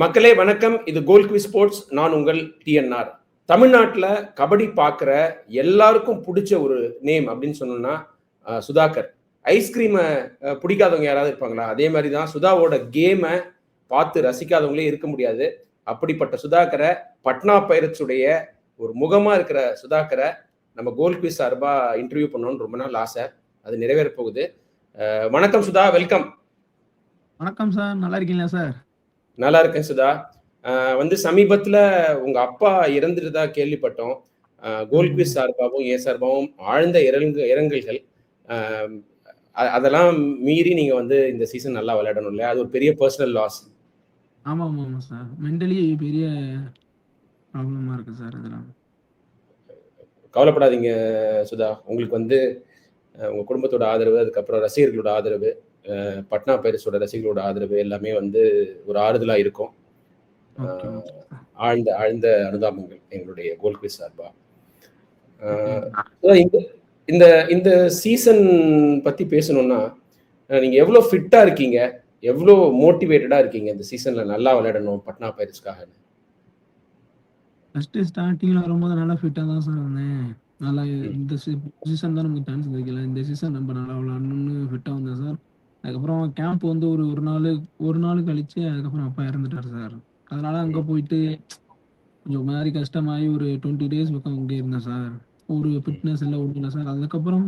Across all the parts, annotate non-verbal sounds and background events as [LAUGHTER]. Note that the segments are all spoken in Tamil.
மக்களே வணக்கம். இது கோல் குவி ஸ்போர்ட்ஸ். நான் உங்கள் டிஎன்ஆர் தமிழ்நாட்டில் கபடி பார்க்குற எல்லாருக்கும் பிடிச்ச ஒரு நேம் அப்படின்னு சொன்னோம்னா சுதாகர். ஐஸ்கிரீமை பிடிக்காதவங்க யாராவது இருப்பாங்களா? அதே மாதிரி தான் சுதாவோட கேமை பார்த்து ரசிக்காதவங்களே இருக்க முடியாது. அப்படிப்பட்ட சுதாகரை பட்னா பைரட்ஸுடைய ஒரு முகமாக இருக்கிற சுதாகரை நம்ம கோல் குவிஸ் சார்பாக இன்டர்வியூ பண்ணோன்னு ரொம்ப நாள் ஆசை. அது நிறைவேற போகுது. வணக்கம் சுதா. வெல்கம் வணக்கம் சார். நல்லா இருக்கீங்களா சார்? நல்லா இருக்கேன் சுதா. வந்து சமீபத்துல உங்க அப்பா இறந்துட்டதா கேள்விப்பட்டோம். அஹ் கோல் குவிஸ் சார்பாகவும் ஏ சார்பாகவும் ஆழ்ந்த இரங்க இரங்கல்கள் அதெல்லாம் மீறி நீங்க வந்து இந்த சீசன் நல்லா விளையாடணும் இல்லையா? அது ஒரு பெரிய பர்சனல் லாஸ். ஆமாம் ஆமாம் ஆமாம் சார். மென்டலி பெரிய ப்ராப்ளமாக இருக்குது சார் இதெல்லாம் கவலைப்படாதீங்க சுதா. உங்களுக்கு வந்து உங்க குடும்பத்தோட ஆதரவு அதுக்கப்புறம் ரசிகர்களோட ஆதரவு பட்னா பைரஸோட ரசிகர்களோட ஆதரவு எல்லாமே வந்து ஒரு ஆறுதலா இருக்கும். ஆழ்ந்த ஆழ்ந்த அனுதாபங்கள் எங்களுடைய கோல் குவிஸ் சார்பா. இந்த இந்த சீசன் பத்தி பேசணும்னா நீங்க எவ்வளவு ஃபிட்டா இருக்கீங்க? எவ்வளவு மோட்டிவேட்டடா இருக்கீங்க? இந்த சீசன்ல நல்லா விளையாடணும் பட்னா பைரட்ஸ்க்காக ஃபஸ்ட்டு ஸ்டார்டிங்கில் வரும்போது நல்லா ஃபிட்டாக தான் சார் இருந்தேன். நல்லா இந்த சீசன் தான் நமக்கு சான்ஸ் கிடைக்கல. இந்த சீசன் நம்ம நல்லா விளாடணும்னு ஃபிட்டாக வந்தேன் சார் அதுக்கப்புறம் கேம்ப் வந்து ஒரு ஒரு நாள் ஒரு நாள் கழிச்சு அதுக்கப்புறம் அப்பா இறந்துட்டார் சார் அதனால அங்கே போயிட்டு கொஞ்சம் மாதிரி கஷ்டமாகி ஒரு டுவெண்ட்டி டேஸ் பக்கம் அங்கே இருந்தேன் சார் ஒரு ஃபிட்னஸ் எல்லாம் ஒன்றும் சார் அதுக்கப்புறம்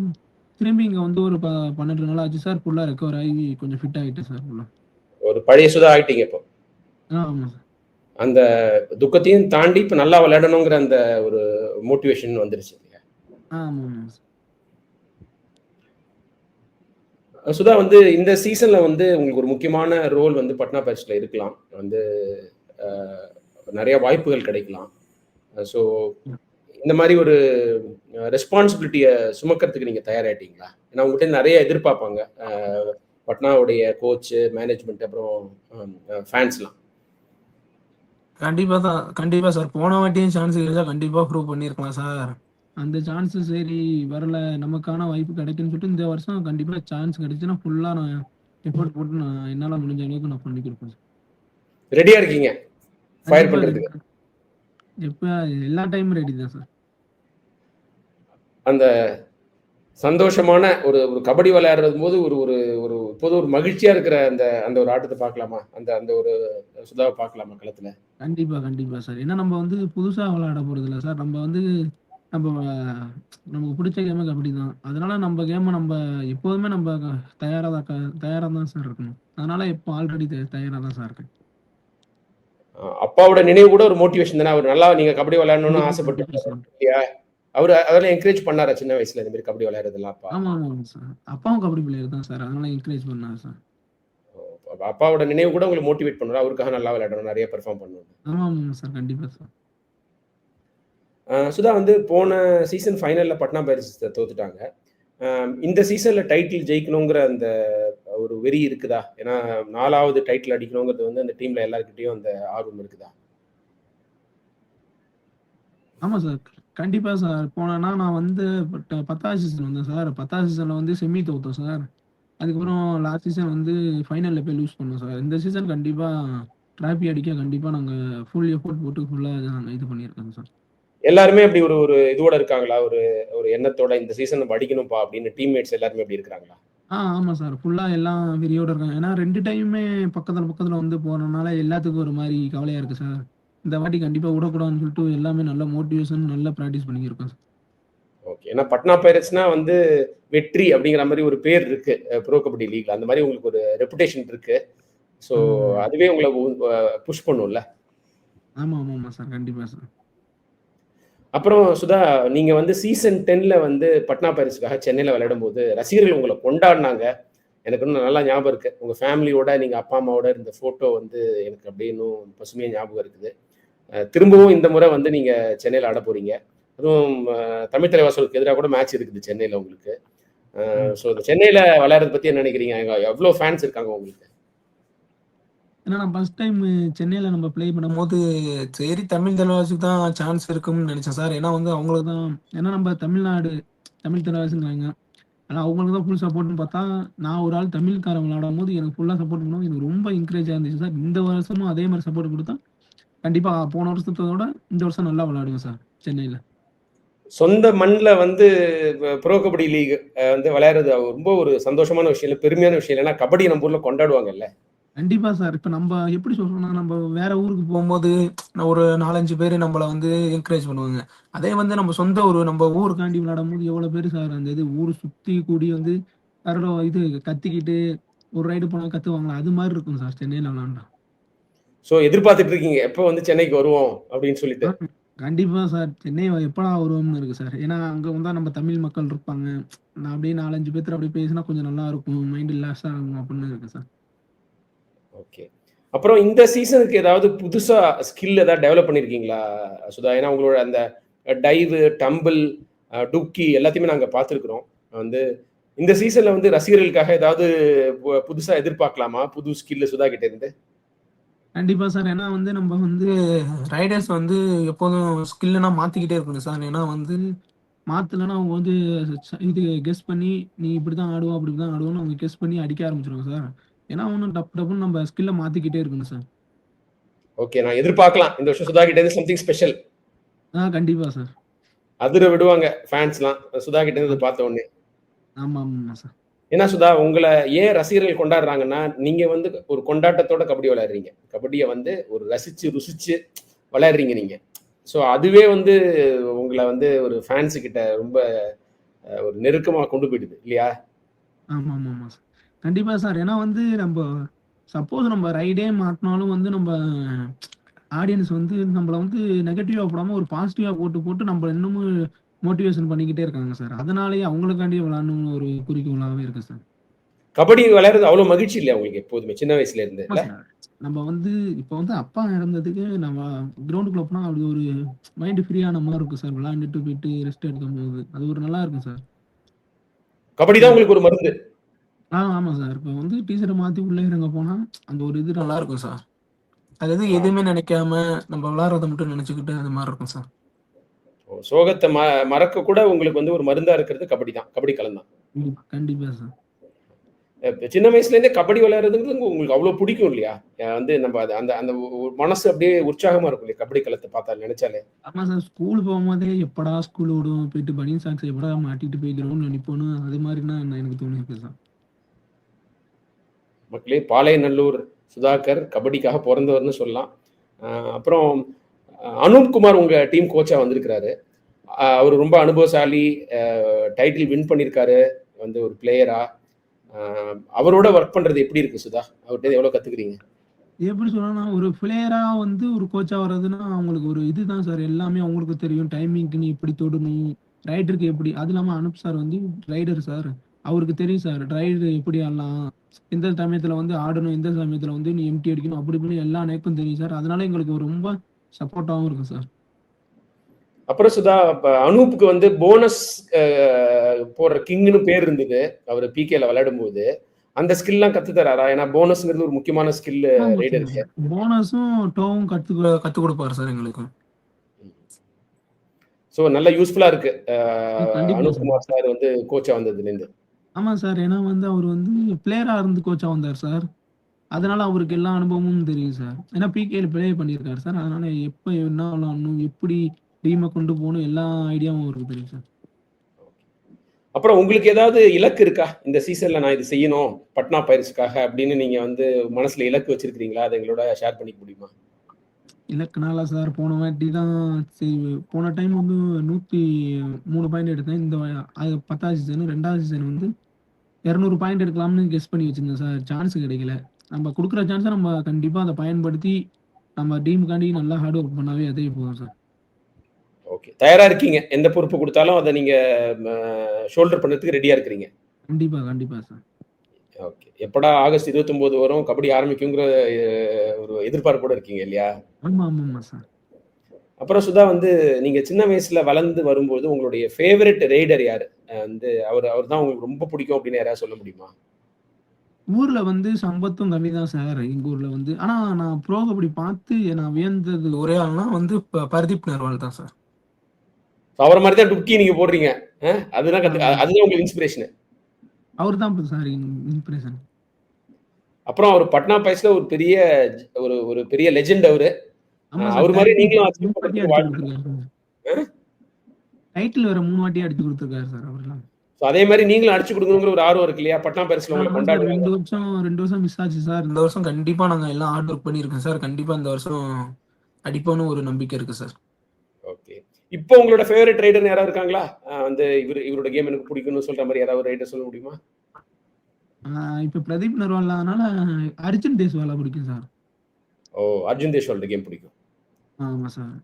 திரும்பி இங்கே வந்து ஒரு ப பன்னெண்டு நாள் ஆச்சு சார் ஃபுல்லாக ரெக்கவர் ஆகி கொஞ்சம் ஃபிட் ஆகிட்டேன் சார் ஃபுல்லாக ஒரு பழைய சுதா ஆயிட்டீங்க இப்போ. ஆமாம் சார் அந்த துக்கத்தையும் தாண்டி இப்ப நல்லா விளையாடணுங்கிற அந்த ஒரு மோட்டிவேஷன் வந்துருச்சு ஆமாம் சார் சுதா வந்து இந்த சீசன்ல வந்து உங்களுக்கு ஒரு முக்கியமான ரோல் வந்து பட்னா பைரட்ஸ்ல இருக்கலாம். வந்து நிறைய வாய்ப்புகள் கிடைக்கலாம். ஸோ இந்த மாதிரி ஒரு ரெஸ்பான்சிபிலிட்டியை சுமக்கிறதுக்கு நீங்க தயாராகிட்டீங்களா ஏன்னா உங்கள்கிட்ட நிறைய எதிர்பார்ப்பாங்க. பட்னாவுடைய கோச்சு மேனேஜ்மெண்ட் அப்புறம் ஃபேன்ஸ்லாம் கண்டிப்பா தான். கண்டிப்பா சார் போன வாட்டியும் சான்ஸ் கிடைச்சா கண்டிப்பா ப்ரூவ் பண்ணியிருக்கலாம் சார் அந்த சான்ஸ் சரி வரல நமக்கான வாய்ப்பு கிடைக்குன்னு சொல்லிட்டு இந்த வருஷம் கண்டிப்பா சான்ஸ் கிடைச்சுன்னா ஃபுல்லா நான் எஃபோர்ட் போட்டு நான் என்னால முடிஞ்ச அளவுக்கு நான் பண்ணி கொடுப்பேன் சார் ரெடியா இருக்கீங்க? ஃபயர் கண்டிப்பா பண்றதுக்கு. எப்ப எல்லா டைமும் ரெடி தான் சார் அந்த சந்தோஷமான ஒரு ஒரு கபடி விளையாடுறது போது ஒரு ஒரு ஒரு பொது ஒரு மகிழ்ச்சியா இருக்கிற அந்த அந்த ஒரு ஆட்டத்தை பார்க்கலாமா? அந்த அந்த ஒரு சுதாவை பார்க்கலாமா களத்துல? கண்டிப்பா கண்டிப்பா சார் ஏன்னா நம்ம வந்து புதுசா விளையாட போறது இல்ல சார் நம்ம வந்து நம்ம நமக்கு பிடிச்ச கேம கபடி தான் அதனால நம்ம கேமை நம்ம எப்போதுமே நம்ம தயாரா தான் க- தயாரா தான் சார் இருக்கணும். அதனால இப்போ ஆல்ரெடி தயாரா தான் சார் இருக்கேன். அப்பாவோட நினைவு கூட ஒரு மோட்டிவேஷன் தானே. அவர் நல்லா நீங்க கபடி விளையாடணும்னு ஆசைப்பட்டு அவர் அதெல்லாம் என்கரேஜ் பண்ணாரா சின்ன வயசுல இந்த மாதிரி கபடி விளையாடுறதெல்லாம் அப்பா? ஆமா ஆமா சார் அப்பாவும் கபடி பிளேயர் தான் சார் அதனால என்கரேஜ் பண்ணாரு சார் அப்ப அப்பாவோட நினைவு கூட உங்களுக்கு மோட்டிவேட் பண்ணுறா அவருக்காக நல்லா விளையாடணும் நிறைய பெர்ஃபார்ம் பண்ணணும் ஆமா ஆமா சார் கண்டிப்பா சார் சுதா வந்து போன சீசன் ஃபைனலில் பட்னா பைரட்ஸ் தோத்துட்டாங்க. இந்த சீசனில் டைட்டில் ஜெயிக்கணுங்கிற அந்த ஒரு வெறி இருக்குதா? ஏன்னா நாலாவது டைட்டில் அடிக்கணுங்கிறது வந்து அந்த டீமில் எல்லாருக்கிட்டையும் அந்த ஆர்வம் இருக்குதா? ஆமாம் சார் கண்டிப்பாக சார் போனேன்னா நான் வந்து பட்ட- பத்தாவது சீசன் வந்தேன் சார் பத்தாவது சீசனில் வந்து செமி தோத்தோம் சார் அதுக்கப்புறம் லாஸ்ட் சீசன் வந்து ஃபைனலில் போய் லூஸ் பண்ணோம் சார் இந்த சீசன் கண்டிப்பாக ட்ராஃபி அடிக்க கண்டிப்பாக நாங்கள் ஃபுல் எஃபோர்ட் போட்டு ஃபுல்லாக நாங்கள் இது பண்ணியிருக்கோம் சார் எல்லாருமே அப்படி ஒரு ஒரு இதோட இருக்காங்களா? ஒரு ஒரு எண்ணத்தோட இந்த சீசன் நம்ம அடிக்கணும்ப்பா அப்படின்னு டீம்மேட்ஸ் எல்லாருமே அப்படி இருக்கிறாங்களா ஆ ஆமா சார் ஃபுல்லா எல்லாம் வெறியோட இருக்காங்க. ஏன்னா ரெண்டு டைமுமே பக்கத்துல பக்கத்துல வந்து போறதுனால எல்லாத்துக்கும் ஒரு மாதிரி கவலையா இருக்கு சார் இந்த வாட்டி கண்டிப்பா விடக்கூடாதுன்னு சொல்லிட்டு எல்லாமே நல்ல மோட்டிவேஷன் நல்லா ப்ராக்டிஸ் பண்ணியிருக்கோம் சார் ஓகே ஏன்னா பட்னா பைரட்ஸ்னா வந்து வெற்றி அப்படிங்கிற மாதிரி ஒரு பேர் இருக்கு ப்ரோ கபடி லீக்ல அந்த மாதிரி உங்களுக்கு ஒரு ரெப்புடேஷன் இருக்கு. ஸோ. அதுவே உங்களை புஷ் பண்ணும்ல? ஆமா ஆமா ஆமா சார் கண்டிப்பா சார் அப்புறம் சுதா நீங்க வந்து சீசன் டென்ல வந்து பட்னா பைரட்ஸ்க்காக சென்னையில விளையாடும் போது ரசிகர்கள் உங்களை கொண்டாடினாங்க. எனக்கு இன்னும் நல்லா ஞாபகம் இருக்கு. உங்க ஃபேமிலியோட நீங்க அப்பா அம்மாவோட இருந்த போட்டோ வந்து எனக்கு அப்படியே இன்னும் பசுமையா ஞாபகம் இருக்குது. திரும்பவும் இந்த முறை வந்து நீங்க சென்னையில ஆட போறீங்க. அதுவும் தமிழ் தலைவாசலுக்கு எதிராக கூட மேட்ச் இருக்குது சென்னையில உங்களுக்கு. ஸோ சென்னையில விளையாடுறத பத்தி என்ன நினைக்கிறீங்க? அங்க எவ்வளவு ஃபேன்ஸ் இருக்காங்க உங்களுக்கு? ஏன்னா நான் ஃபர்ஸ்ட் டைம் சென்னையில் நம்ம ப்ளே பண்ணும்போது சரி தமிழ் தலைவாசிக்கு தான் சான்ஸ் இருக்கும்னு நினைச்சேன் சார் ஏன்னா வந்து அவங்களுக்கு தான் ஏன்னா நம்ம தமிழ்நாடு தமிழ் தலைவாசிங்கிறாங்க ஆனால் அவங்களுக்கு தான் ஃபுல் சப்போர்ட்னு பார்த்தா, நான் ஒரு ஆள் தமிழ்காரன் விளையாடும்போது எனக்கு ஃபுல்லாக சப்போர்ட் பண்ணுவோம் எனக்கு ரொம்ப என்கரேஜாக இருந்துச்சு சார். இந்த வருஷமும் அதே மாதிரி சப்போர்ட் கொடுத்தா கண்டிப்பாக போன வருஷத்தோட விட இந்த வருஷம் நல்லா விளாடுவேன் சார், சென்னையில் சொந்த மண்ணில் வந்து ப்ரோ கபடி லீக் வந்து விளையாடுறது ரொம்ப ஒரு சந்தோஷமான விஷயம் இல்லை பெருமையான விஷயம் இல்லைன்னா கபடி நம்ம ஊரில் கொண்டாடுவாங்கல்ல. கண்டிப்பா சார். இப்ப நம்ப எப்படி சொல்றோம்னா, நம்ப வேற ஊருக்கு போம்போது ஒரு 4, 5 பேரு நம்மள வந்து என்கரேஜ் பண்ணுவாங்க. அதே வந்து நம்ம சொந்த ஊரு நம்ம ஊருக்காண்டி விளையாடும்போது எவ்வளோ பேரு சார் அந்த இது ஊர் சுத்தி கூடி வந்து யாரோட இது கத்திக்கிட்டு ஒரு ரைடு போனா கத்துவாங்கல்ல, அது மாரி இருக்கும் சார் சென்னையில விளையாண்டா. ஸோ எதிர்பார்த்துட்டு இருக்கீங்க. எப்போ வந்து சென்னைக்கு வருவோம் அப்படின்னு சொல்லிட்டு. கண்டிப்பா சார். சென்னை எப்படா வருவோம்னு இருக்கு சார். ஏன்னா அங்க வந்தா நம்ம தமிழ் மக்கள் இருப்பாங்க. நான் அப்படியே 4, 5 பேத்துல அப்படியே பேசினா கொஞ்சம் நல்லா இருக்கும். மைண்ட் ரிலாக்ஸா ஆகும் அப்படின்னு இருக்கு சார். ஓகே. அப்புறம் இந்த சீசனுக்கு ஏதாவது புதுசா ஸ்கில் ஏதாவது டெவலப் பண்ணியிருக்கீங்களா சுதா? ஏன்னா உங்களோட அந்த டைவு, டம்பிள், டுக்கி எல்லாத்தையுமே நாங்க பார்த்துருக்குறோம் வந்து இந்த சீசன்ல வந்து ரசிகர்களுக்காக ஏதாவது பு புதுசா எதிர்பார்க்கலாமா? புது ஸ்கில் சுதா கிட்ட இருந்து? கண்டிப்பா சார். ஏன்னா வந்து நம்ம வந்து ரைடர்ஸ் வந்து எப்போதும் ஸ்கில்லுனா மாத்திக்கிட்டே இருக்கணும் சார். ஏன்னா வந்து மாத்தலன்னா அவங்க வந்து இது கெஸ் பண்ணி நீ இப்படிதான் ஆடுவோம் அப்படிதான் ஆடுவோம்னு அவங்க கெஸ் பண்ணி அடிக்க ஆரம்பிச்சிருவாங்க சார். ஏன்னா ஒண்ணும் டப்பு டப்புன்னு நம்ம ஸ்கில்ல மாத்திக்கிட்டே இருக்கணும் சார். ஓகே. நான் எதிர்பார்க்கலாம். இந்த வருஷம் சுதா கிட்ட இருந்து சம்திங் ஸ்பெஷல். ஆ கண்டிப்பா சார். அதிர விடுவாங்க ஃபேன்ஸ்லாம். சுதா கிட்ட இருந்து பார்த்த உடனே. ஆமா, ஆமாமா சார். ஏன்னா சுதா உங்கள ஏன் ரசிகர்கள் கொண்டாடுறாங்கன்னா, நீங்க வந்து ஒரு கொண்டாட்டத்தோட கபடி விளையாடுறீங்க. கபடிய வந்து ஒரு ரசிச்சு, ருசிச்சு விளையாடுறீங்க நீங்க. ஸோ அதுவே வந்து உங்கள வந்து ஒரு ஃபேன்ஸ் கிட்ட ரொம்ப ஒரு நெருக்கமா கொண்டு போயிடுது இல்லையா? ஆமாமாமா சார். கண்டிப்பா சார். ஏன்னா வந்து நம்ப சப்போஸ் நம்ம ரைடே மாத்துனாலும் வந்து நம்ப ஆடியன்ஸ் வந்து நம்மள வந்து நெகட்டிவா போடாம ஒரு பாசிட்டிவா போட்டு, போட்டு நம்மள இன்னமும் மோட்டிவேஷன் பண்ணிக்கிட்டே இருக்காங்க சார். அதனாலேயே அவங்களுக்காண்டியே விளையாடணும்னு ஒரு குறிக்கோளாவே இருக்கு சார். கபடி விளையாடுறது அவ்வளோ மகிழ்ச்சி இல்லையா உங்களுக்கு எப்போதுமே சின்ன வயசுல இருந்து. நம்ம வந்து இப்ப வந்து அப்பா இறந்ததுக்கு நம்ம கிரவுண்டுக்குள்ள போனா அப்படி ஒரு மைண்ட் ஃப்ரீ ஆன மாரி இருக்கும் சார். விளையாண்டுட்டு போயிட்டு ரெஸ்ட் எடுக்கும்போது. அது ஒரு நல்லா இருக்கும் சார். கபடி தான் உங்களுக்கு ஒரு மருந்து. ஆ ஆமா சார். இப்ப வந்து டீஷர்ட்ட மாத்தி உள்ள இறங்க போனா, அந்த ஒரு இது நல்லா இருக்கும் சார். அதாவது ஆ. எதுவுமே நினைக்காம நம்ம விளையாடுறத மட்டும் நினைச்சுக்கிட்டு அது மாரி இருக்கும் சார். ஓ சோகத்த ம மறக்க கூட உங்களுக்கு வந்து ஒரு மருந்தா இருக்கிறது கபடி தான். கபடி களம் தான். ம். கண்டிப்பா சார். அ சின்ன வயசுல இருந்தே கபடி விளையாடுறதுங்கிறது உங்களுக்கு அவ்வளோ பிடிக்கும் இல்லையா? அ வந்து நம்ம அது அந்த அந்த ஒ மனசு அப்படியே உற்சாகமா இருக்கும் இல்லையா? கபடி களத்த பார்த்தா நினைச்சாலே. ஆமா சார். ஸ்கூல் போம்போதே எப்படா ஸ்கூல் விடும்? போயிட்டு பனியன் சாக்ஸ் எப்படா மாட்டிட்டு போய் கிரவுண்ட்ல நிப்போன்னு அது மாரினா எனக்கு தோணியிருக்கு சார். மக்களே பாளையநல்லூர் சுதாகர் கபடிக்காக பிறந்தவர்னு சொல்லலாம். அப்புறம் அனுப்குமார் உங்கள் டீம் கோச்சாக வந்திருக்கிறாரு. அவர் ரொம்ப அனுபவசாலி. டைட்டில் வின் பண்ணியிருக்காரு. வந்து ஒரு பிளேயரா. அவரோட ஒர்க் பண்ணுறது எப்படி இருக்கு சுதா? அவர்கிட்ட எவ்வளோ கற்றுக்குறீங்க எப்படி சொல்லணும்னா, ஒரு பிளேயரா வந்து ஒரு கோச்சா வர்றதுன்னா, அவங்களுக்கு ஒரு இதுதான் சார். எல்லாமே அவங்களுக்கு தெரியும். டைமிங்க்கு நீ இப்படி தொடணும். ரைடருக்கு எப்படி அது இல்லாமல் அனுப் சார் வந்து ரைடர் சார். அவருக்கு தெரியும் சார். ரைடர் எப்படி ஆடலாம்? எந்த சமயத்துல வந்து ஆடணும், எந்த சமயத்துல வந்து நீ எம்ப்டி அடிக்கணும். அப்படி இப்படின்னு எல்லா நேக்கும் தெரியும் சார். அதனால எங்களுக்கு ரொம்ப சப்போர்ட்டாவும் இருக்கும் சார். அப்புறம் சுதா இப்ப அனூப்க்கு வந்து போனஸ் போடுற கிங்ன்னு பேர் இருந்தது. அவரு பிகேல விளையாடும்போது. அந்த ஸ்கில்லாம் கத்து தராரா? ஏன்னா போனஸ்ங்கிறது ஒரு முக்கியமான ஸ்கில் ரைடருக்கு. போனஸும், டோவும் கத்து கத்துக் குடுப்பாரு சார் எங்களுக்கு. ஸோ நல்ல யூஸ்ஃபுல்லா இருக்கு. அனூப். குமார் சார் வந்து கோச்சா வந்ததுலேருந்து. ஆமா சார். ஏன்னா வந்து அவர் வந்து பிளேயரா இருந்து கோச்சா வந்தார் சார். அதனால அவருக்கு எல்லா அனுபவமும் தெரியும் சார். ஏன்னா பிகேல ப்ளே பண்ணியிருக்காரு சார். அதனால எப்ப என்ன விளாடணும் எப்படி டீமை கொண்டு போகணும் எல்லா ஐடியாவும் அவருக்கு தெரியும் சார். அப்புறம் உங்களுக்கு ஏதாவது இலக்கு இருக்கா? இந்த சீசன்ல நான் இது செய்யணும். பட்னா பயிற்சிக்காக அப்படின்னு நீங்க வந்து மனசுல இலக்கு வச்சிருக்கிறீங்களா? அதை எங்களோட ஷேர் பண்ணிக்க முடியுமா? இலக்குனால சார் போன வாட்டி தான் சரி போன டைம் வந்து 103 பாயிண்ட் எடுத்தேன். இந்த அது 10வது சீசன் 2வது சீசன் வந்து 200 பாயிண்ட் எடுக்கலாம்னு கெஸ் பண்ணி வச்சிருந்தேன் சார். சான்ஸ் கிடைக்கல. நம்ம குடுக்குற சான்ஸ நம்ம கண்டிப்பா அத பயன்படுத்தி நம்ம டீமுக்காண்டி நல்லா ஹார்ட் ஒர்க் பண்ணாவே அதே போதும் சார். ஓகே. தயாரா இருக்கீங்க. எந்த பொறுப்பு குடுத்தாலும் அத நீங்க ம ஷோல்டர் பண்றதுக்கு ரெடியா இருக்கிறீங்க. கண்டிப்பா, கண்டிப்பா சார். ஓகே. எப்படா ஆகஸ்ட் 29 வரும், கபடி ஆரம்பிக்குங்கிற ஒரு எதிர்பார்ப்போட இருக்கீங்க இல்லையா? ஆமா, ஆமாமா சார். அப்புறம் சுதா வந்து நீங்க சின்ன வயசுல வளர்ந்து வரும்போது உங்களுடைய ஃபேவரைட் ரைடர் யாரு? வந்து அவரு அவர் தான் உங்களுக்கு ரொம்ப பிடிக்கும் அப்படின்னு யாராவது சொல்ல முடியுமா? ஊர்ல வந்து சம்பத்தும் கம்மி தான் சார். எங்க ஊர்ல வந்து. ஆனா நான் ப்ரோ கபடி பார்த்து நான் வியந்தது ஒரே ஆள்னா வந்து பர்தீப் நர்வால் தான் சார். அவர மாரி தான் டுப்கி நீங்க போடுறீங்க. அதுதான் ஆமா. அதுதான் உங்களுக்கு இன்ஸ்பிரேஷனு. அவர் தான் சார் இன்ஸ்பிரேஷன் அப்புறம் அவர் பட்னா பைஸ்ல ஒரு பெரிய ஒரு ஒரு பெரிய லெஜெண்ட் அவரு. அவர் மாதிரி நீங்களும் டைட்டில் வேற மூணு வாட்டி அடிச்சு கொடுத்துருக்காரு சார் அவர்லாம். அதே மாதிரி நீங்களும் அடிச்சு கொடுக்கணுங்கிற ஒரு ஆர்வம் இருக்கு இல்லையா? பட்னா பரிசுல உங்களை கொண்டாடுவாங்க ரெண்டு வருஷம் ரெண்டு வருஷம் மிஸ் ஆச்சு சார். இந்த வருஷம் கண்டிப்பா நாங்க எல்லாம் ஹார்ட் ஒர்க் பண்ணியிருக்கோம் சார். கண்டிப்பா இந்த வருஷம் அடிப்போம்னு ஒரு நம்பிக்கை இருக்கு சார். இப்போ உங்களோட ஃபேவரட் ரைடர் யாராவது இருக்காங்களா? வந்து இவர் இவரோட கேம் எனக்கு பிடிக்கும்னு சொல்ற மாதிரி யாராவது ரைடர் சொல்ல முடியுமா? இப்ப பிரதீப் நர்வால் அதனால அர்ஜுன் தேஸ்வாலா பிடிக்கும் சார். ஓ அர்ஜுன் தேஷ்வாலோட கேம் பிடிக்கும். ஆமா சார்.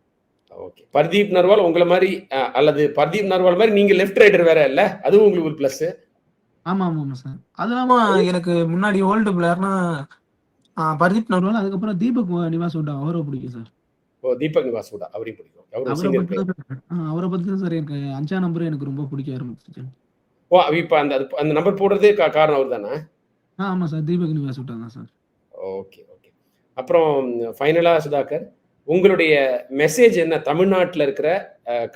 ஓகே. பர்தீப் நர்வால் உங்களை மாதிரி அல்லது பர்தீப் நர்வால் மாதிரி நீங்க லெஃப்ட் ரைடர் வேற இல்ல? அதுவும் உங்களுக்கு ஒரு பிளஸ் ஆமா ஆமா ஆமா சார். அது இல்லாம எனக்கு முன்னாடி ஓல்டு பிளேயர்னா பர்தீப் நர்வால் அதுக்கப்புறம் தீபக் நிவாஸ் விட்டா அவரை பிடிக்கும் சார். ஓ தீபக் நிவாசோட அவரையும் பிடிக்கும். அவர் அவரை சீனியர் பத்தி தான் ஆஹ் அவரை பத்தி தான் சார் எனக்கு அஞ்சா நம்பர் எனக்கு ரொம்ப பிடிக்க ஆரம்பிச்சிச்சு. ஓ இப்ப அந்த அந்த நம்பர் போடுறதே காரணம் அவர் தானே ஆ ஆமா சார் தீபக் நிவாஸ் தான் சார். Okay okay. அப்புறம் ஃபைனலா சுதாகர் உங்களுடைய மெசேஜ் என்ன? தமிழ்நாட்டில் இருக்கிற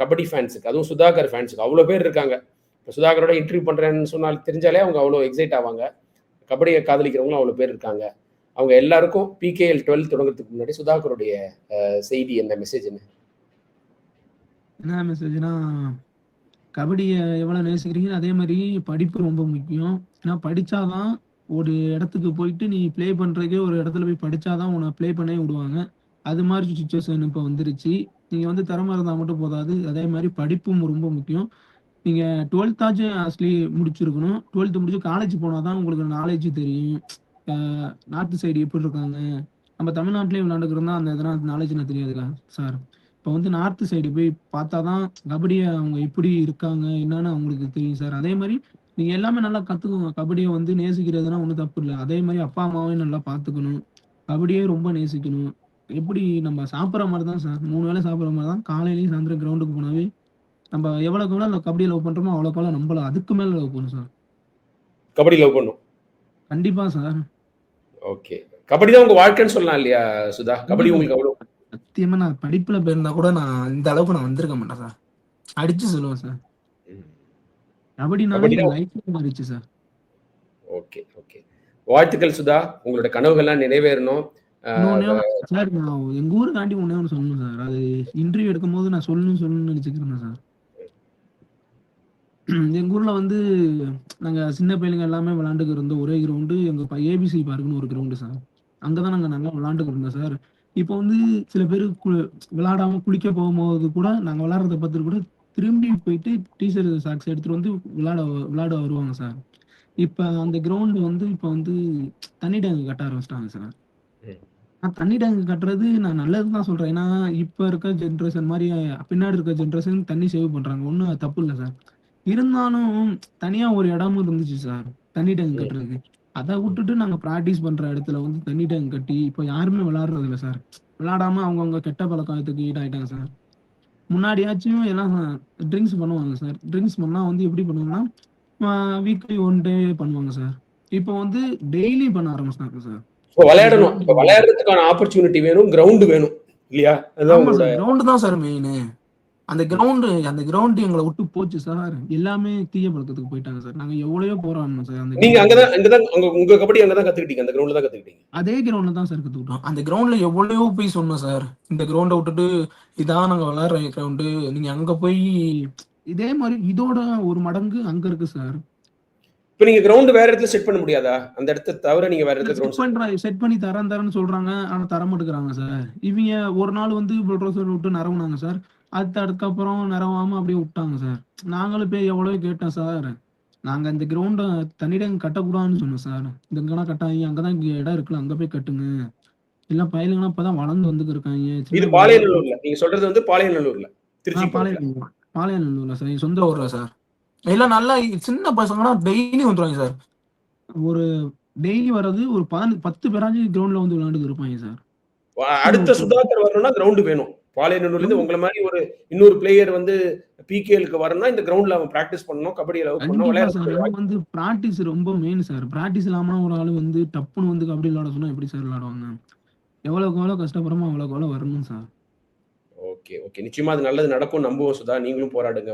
கபடி ஃபேன்ஸுக்கு அதுவும் சுதாகர் ஃபேன்ஸுக்கு அவ்வளோ பேர் இருக்காங்க. இப்போ சுதாகரோட இன்டர்வியூ பண்ணுறேன்னு சொன்னால் தெரிஞ்சாலே அவங்க அவ்வளோ எக்ஸைட் ஆவாங்க. கபடியை காதலிக்கிறவங்களும் அவ்வளோ பேர் இருக்காங்க. அவங்க எல்லாருக்கும் பிகேஎல் டுவெல் தொடங்குறதுக்கு முன்னாடி சுதாகருடைய செய்தி என்ன? மெசேஜ் என்ன? என்ன மெசேஜ்னா கபடியை எவ்வளோ நேசிக்கிறீங்க அதே மாதிரி படிப்பு ரொம்ப முக்கியம். ஏன்னா படிச்சாதான் ஒரு இடத்துக்கு போயிட்டு நீ ப்ளே பண்றதுக்கே ஒரு இடத்துல போய் படிச்சாதான் உன்னை ப்ளே பண்ணே விடுவாங்க. அது மாதிரி சுச்சுவேஷன் இப்போ வந்துருச்சு. நீங்க வந்து திறமை இருந்தால் மட்டும் போதாது. அதே மாதிரி படிப்பும் ரொம்ப முக்கியம். நீங்க டுவெல்த்தாச்சும் ஆக்சுவலி முடிச்சிருக்கணும். டுவெல்த்து முடிச்சு காலேஜ் போனால் தான் உங்களுக்கு நாலேஜ் தெரியும். நார்த் சைடு எப்படி இருக்காங்க நம்ம தமிழ்நாட்டிலே விளையாண்டுக்கிறோம் அந்த இதெல்லாம் நாலேஜ் நான் தெரியாதுல்ல சார் இப்போ வந்து நார்த் சைடு போய் பார்த்தா தான் கபடியை அவங்க எப்படி இருக்காங்க என்னன்னு அவங்களுக்கு தெரியும் சார் அதே மாதிரி நீங்கள் எல்லாமே நல்லா கற்றுக்குங்க கபடியை வந்து நேசிக்கிறதுனா ஒன்றும் தப்பு இல்லை. அதே மாதிரி அப்பா அம்மாவையும் நல்லா பார்த்துக்கணும். கபடியே ரொம்ப நேசிக்கணும். எப்படி நம்ம சாப்பிட்ற மாதிரி தான் சார் மூணு வேளை சாப்பிட்ற மாதிரி தான். காலையிலையும் சாயந்தரம் கிரவுண்டுக்கு போனாவே நம்ம எவ்வளோக்கு எவ்வளோ நம்ம கபடியை லவ் பண்ணுறோமோ அவ்வளோக்கு அவ்வளோ நம்மள அதுக்கு மேலே லவ் பண்ணும் சார் கபடி லவ் பண்ணும். கண்டிப்பாக சார். ஓகே. கபடி தான் உங்க வாழ்க்கைன்னு சொல்லலாம் இல்லையா சுதா? கபடி உங்களுக்கு அவ்வளோ சத்தியமா நான் படிப்புல போயிருந்தா கூட நான் இந்த அளவுக்கு நான் வந்திருக்க மாட்டேன் சார். அடிச்சு சொல்லுவேன் சார். கபடினா- லைஃப் மாறிச்சு சார். Okay okay. வாழ்த்துக்கள் சுதா. உங்களோட கனவுகள்லாம் நிறைவேறணும். சார் நான் எங்க ஊருக்காண்டி ஒண்ணே ஒன்று சொல்லணும் சார். அது இன்டர்வியூ எடுக்கும் போது நான் சொல்லணும் சொல்லணும்னு நினைச்சுக்கிறேன் சார். [CLEARS THROAT] எங்க ஊர்ல வந்து நாங்க சின்ன பையனுங்க எல்லாமே விளையாண்டுக்கு இருந்த ஒரே கிரவுண்டு எங்க ஏபிசி பார்க்குன்னு ஒரு கிரவுண்டு சார். அங்கதான் நாங்க நல்லா விளையாண்டுக்கு இருந்தோம் சார். இப்போ வந்து சில பேர் விளையாடாம குளிக்க போகும்போது கூட நாங்க விளையாடுறத பார்த்துட்டு கூட திரும்பி போயிட்டு டீஷர்ட் சாக்ஸ் எடுத்துட்டு வந்து விளையாட விளையாட வருவாங்க சார். இப்ப அந்த கிரவுண்ட் வந்து இப்ப வந்து தண்ணி டேங்க் கட்ட ஆரம்பிச்சிட்டாங்க சார். நான் தண்ணி டேங்க் கட்டுறது நான் நல்லது தான் சொல்றேன். ஏன்னா இப்ப இருக்க ஜென்ரேஷன் மாதிரி பின்னாடி இருக்க ஜென்ரேஷன் தண்ணி சேவ் பண்றாங்க. ஒன்றும் தப்பு இல்லை சார். இருந்தாலும் தனியா ஒரு இடமும் இருந்துச்சு சார். தண்ணி டேங்க். கட்டுறதுக்கு. அதை விட்டுட்டு நாங்க ப்ராக்டிஸ் பண்ற இடத்துல வந்து தண்ணி டேங்க் கட்டி இப்போ யாருமே விளையாடுறது இல்லை சார். விளையாடாம அவங்கவுங்க கெட்ட பழக்கத்துக்கு ஈடாயிட்டாங்க சார். முன்னாடியாச்சும் எல்லாம் ட்ரிங்க்ஸ் பண்ணுவாங்க சார். ட்ரிங்க்ஸ் பண்ணா வந்து எப்படி பண்ணுவாங்கன்னா வீக்லி ஒன் டே பண்ணுவாங்க சார். இப்போ வந்து டெய்லி பண்ண ஆரம்பிச்சிட்டாங்க சார். விளையாடணும். விளையாடுறதுக்கான ஆப்பர்ச்சுனிட்டி வேணும் கிரவுண்ட் வேணும் இல்லையா? கிரவுண்ட் தான் சார் மெயின் அந்த கிரவுண்டு அந்த கிரவுண்ட் எங்களை விட்டு போச்சு சார் எல்லாமே தீய பழக்கத்துக்கு போயிட்டாங்க சார் நாங்க எவ்வளவோ போராடணும் சார் அந்த நீங்க. அங்கதான் அங்கதான் உங்க உங்க கபடி அங்கதான் கத்துக்கிட்டீங்க. அந்த கிரவுண்ட்ல தான் கத்துக்கிட்டீங்க. அதே கிரவுண்ட்ல தான் சார் கத்துக்கிட்டோம். அந்த கிரவுண்ட்ல எவ்வளவோ போய் சொன்னோம் சார் இந்த கிரவுண்டை விட்டுட்டு இதான் நாங்க விளையாடுற கிரவுண்டு நீங்க அங்க போய் இதே மாதிரி இதோட ஒரு மடங்கு அங்க இருக்கு சார் இப்போ நீங்க கிரவுண்ட் வேற இடத்துல செட் பண்ண முடியாதா? அந்த இடத்த தவிர நீங்க வேற இடத்துல செட் கிரவுண்ட் பண்ற செட் பண்ணி தரேன் தரேன்னு சொல்றாங்க ஆனா தர மாட்டேங்கிறாங்க சார் இவங்க ஒரு நாள் வந்து புல்டோசர் விட்டு நரவுனாங்க சார் அடுத்த அதுக்கப்புறம் நரவாம அப்படியே விட்டாங்க சார். நாங்களும் போய் எவ்வளவோ கேட்டோம் சார். நாங்க இந்த கிரவுண்ட தண்ணிடம் கட்டக்கூடாதுன்னு சொன்னோம் சார். இங்கெல்லாம் கட்டாதீங்க அங்கதான் இங்க இடம் இருக்குல்ல அங்க போய் கட்டுங்க. எல்லாம் பயிலுங்கலாம் இப்பதான் வளர்ந்து வந்து இருக்காங்க இது பாளையநல்லூர்ல. நீங்க சொல்றது வந்து பாளையநல்லூர்ல திருச்சி பாளையநல்லூர் பாளையநல்லூர்ல சார் சொந்த ஊர்ல சார். எல்லாம் நல்லா சின்ன பசங்கன்னா டெய்லி வந்துருவாங்க சார். ஒரு டெய்லி வர்றது ஒரு பதினஞ்சு பத்து பேராச்சும் கிரவுண்ட்ல வந்து விளையாண்டு இருப்பாங்க சார். அடுத்த சுதாகர் வரணும்னா கிரவுண்ட் வேணும். பாளையநல்லூர்ல இருந்து உங்களை மாதிரி ஒரு இன்னொரு பிளேயர் வந்து பிகேஎலுக்கு வரணும்னா இந்த கிரவுண்ட்ல அவன் பிராக்டிஸ் பண்ணணும் கபடி லவ் பண்ணணும் வந்து பிராக்டிஸ் ரொம்ப மெயின் சார் பிராக்டிஸ் இல்லாம ஒரு ஆள் வந்து டப்புன்னு வந்து கபடி விளையாட சொன்னா எப்படி சார் எவ்வளவுக்கு எவ்வளவு கஷ்டப்படுறோமோ அவ்வளவுக்கு எவ்வளவு வரணும் சார் ஓகே ஓகே நிச்சயமா அது நல்லது நடக்கும். நம்புவோம் சுதா. நீங்களும் போராடுங்க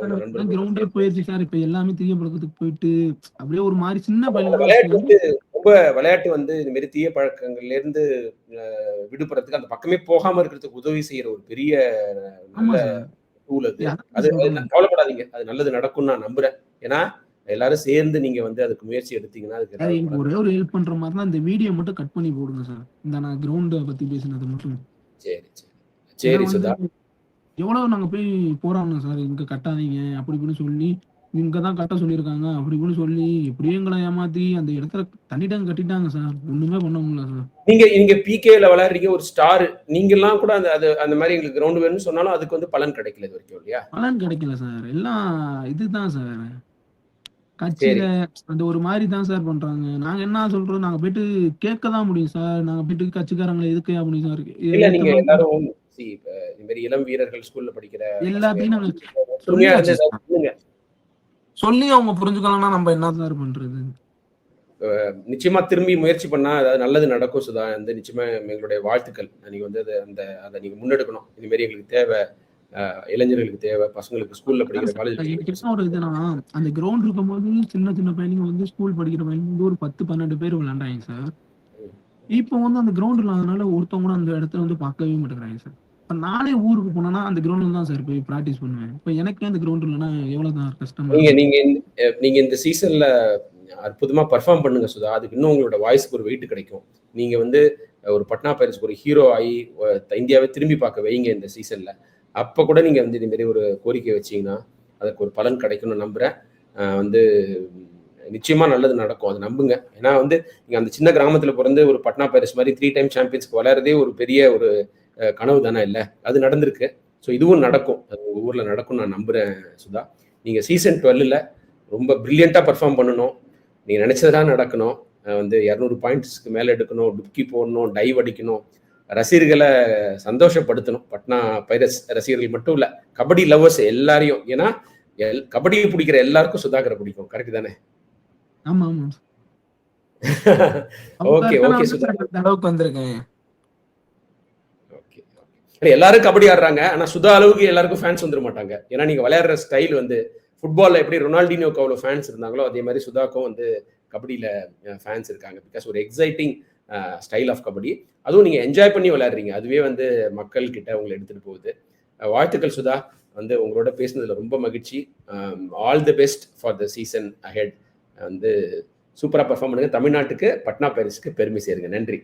கிரவுண்டே போயிருச்சு சார் இப்ப எல்லாமே தீய பழக்கத்துக்கு போயிட்டு அப்படியே ஒரு மாதிரி சின்ன பையன் ரொம்ப விளையாட்டு வந்து இந்த மாதிரி தீய பழக்கங்கள்ல இருந்து அஹ், விடுபடுறதுக்கு அந்த பக்கமே போகாம இருக்கிறதுக்கு உதவி செய்யற ஒரு பெரிய நல்ல டூல் அது. அது கவலைப்படாதீங்க. அது நல்லது நடக்கும்னு நான் நம்புறேன். ஏன்னா எல்லாரும் சேர்ந்து நீங்க வந்து அதுக்கு முயற்சி எடுத்தீங்கன்னா அதுக்கு ஒரே ஒரு ஹெல்ப் பண்ற மாதிரி தான் இந்த வீடியோ மட்டும் கட் பண்ணி போடுங்க சார். இந்த நான் கிரவுண்ட பத்தி பேசினது மட்டும். சரி சரி. சரி சுதா. எவ்வளவு நாங்க போய் போராடணும் சார்? இங்க கட்டாதீங்க. அப்படி இப்படின்னு சொல்லி இங்க தான் கட்ட சொல்லியிருக்காங்க. அப்படி இப்படின்னு சொல்லி இப்படியே எங்களை ஏமாத்தி அந்த இடத்துல தண்ணிட்டாங்க கட்டிட்டாங்க சார். ஒண்ணுமே பண்ண முடியல சார். நீங்க நீங்க பிகேல விளையாடுறீங்க ஒரு ஸ்டார் நீங்க எல்லாம் கூட அந்த அது அந்த மாதிரி எங்களுக்கு கிரவுண்ட் வேணும்னு சொன்னாலும் அதுக்கு வந்து பலன் கிடைக்கல இது வரைக்கும் இல்லையா? பலன் கிடைக்கல சார். எல்லாம் இதுதான் சார். கட்சியில அந்த ஒரு மாதிரி தான் சார் பண்றாங்க. நாங்க என்ன சொல்றோம்? நாங்க போயிட்டு கேட்க தான் முடியும் சார். நாங்க போயிட்டு கட்சிக்காரங்களை எதுக்கு அப்படின்னு சார்? இல்ல நீங்க எல்லாரும் இந்த மாதிரி இளம் வீரர்கள் ஸ்கூல்ல படிக்கிற எல்லாத்தையும் நாங்க உண்மையா இருந்து சொல்லியாச்சு ஏதாவது சொல்லுங்க சொல்லி அவங்க புரிஞ்சுக்கலன்னா நம்ம என்ன சார் பண்றது நிச்சயமா திரும்பி முயற்சி பண்ணா அதாவது நல்லது நடக்கும் சுதா. வந்து நிச்சயமா எங்களுடைய வாழ்த்துக்கள். நீங்க வந்து அதை அந்த அதை நீங்க முன்னெடுக்கணும். இந்த மாதிரி எங்களுக்கு தேவை இளைஞர்களுக்கு தேவை பசங்களுக்கு ஸ்கூல்ல படிக்கிற காலேஜ் ஒரு இதுனா அந்த கிரவுண்ட் இருக்கும்போது சின்ன சின்ன பையனுங்க வந்து ஸ்கூல் படிக்கிற பையனுங்க வந்து ஒரு பத்து பன்னெண்டு பேர் விளையாண்டாங்க சார் இப்போ வந்து அந்த கிரவுண்ட் இல்லாதனால ஒருத்தவங்க அந்த இடத்துல வந்து பார்க்கவே மாட்டேங்கிறாங்க சார் இப்போ நானே ஊருக்கு போனேன்னா அந்த கிரவுண்ட்ல தான் சார் போய் ப்ராக்டிஸ் பண்ணுவேன். இப்போ எனக்கே அந்த கிரவுண்ட் இல்லைன்னா எவ்வளவு தான் கஷ்டமா நீங்க. நீங்க நீங்க இந்த சீசன்ல அற்புதமா பர்ஃபார்ம் பண்ணுங்க சுதா. அதுக்கு இன்னும் உங்களோட வாய்ஸ்க்கு ஒரு வெயிட் கிடைக்கும். நீங்க வந்து ஒரு பட்னா பைரட்ஸ்க்கு ஒரு ஹீரோ ஆகி இந்தியாவை திரும்பி பார்க்க வைங்க இந்த சீசன்ல அப்ப கூட நீங்க வந்து இந்த மாதிரி ஒரு கோரிக்கை வச்சீங்கன்னா அதுக்கு ஒரு பலன் கிடைக்கும்னு நம்புறேன். வந்து நிச்சயமா நல்லது நடக்கும். அதை நம்புங்க. ஏன்னா வந்து நீங்க அந்த சின்ன கிராமத்துல பிறந்து ஒரு பட்னா பைரட்ஸ் மாதிரி த்ரீ டைம் சாம்பியன்ஸ்க்கு வளரதே ஒரு பெரிய ஒரு கனவு தானே இல்ல? அது நடந்திருக்கு. ஸோ இதுவும் நடக்கும். அது உங்க ஊர்ல நடக்கும் நான் நம்புறேன் சுதா. நீங்க சீசன் டுவெல்ல ரொம்ப பிரில்லியண்டா பர்ஃபார்ம் பண்ணணும். நீங்க நினைச்சதெல்லாம் நடக்கணும். வந்து இரநூறு பாயிண்ட்ஸ்க்கு மேல எடுக்கணும் டுப்கி போடணும் டைவ் அடிக்கணும். ரசிகர்களை சந்தோஷப்படுத்தணும். பட்னா பைரஸ் ரசிகர்கள் மட்டும் இல்ல கபடி லவ்வர்ஸ் எல்லாரையும். ஏன்னா எல் கபடி பிடிக்கிற எல்லாருக்கும் சுதாகரை பிடிக்கும். கரெக்ட் தானே? ஆமா ஆமா. [LAUGHS] Okay okay Sudha. இந்த அளவுக்கு வந்திருக்கேன். எல்லாரும் கபடி ஆடுறாங்க. ஆனா சுதா அளவுக்கு எல்லாருக்கும் ஃபேன்ஸ் வந்துட மாட்டாங்க. ஏன்னா நீங்க விளையாடுற ஸ்டைல் வந்து ஃபுட்பால்ல எப்படி ரொனால்டினோக்கு அவ்வளோ ஃபேன்ஸ் இருந்தாங்களோ அதே மாதிரி சுதாக்கும் வந்து கபடியில ஃபேன்ஸ் இருக்காங்க. பிகாஸ் ஒரு எக்ஸைட்டிங் ஸ்டைல் ஆஃப் கபடி. அதுவும் நீங்க என்ஜாய் பண்ணி விளையாடுறீங்க. அதுவே வந்து மக்கள் கிட்ட உங்களை எடுத்துட்டு போகுது. வாழ்த்துக்கள் சுதா. வந்து உங்களோட பேசுனதுல ரொம்ப மகிழ்ச்சி. All the best for the season ahead வந்து சூப்பராக பர்ஃபார்ம் பண்ணுங்க. தமிழ்நாட்டுக்கு பட்னா பேரிஸ்க்கு பெருமை சேருங்க. நன்றி.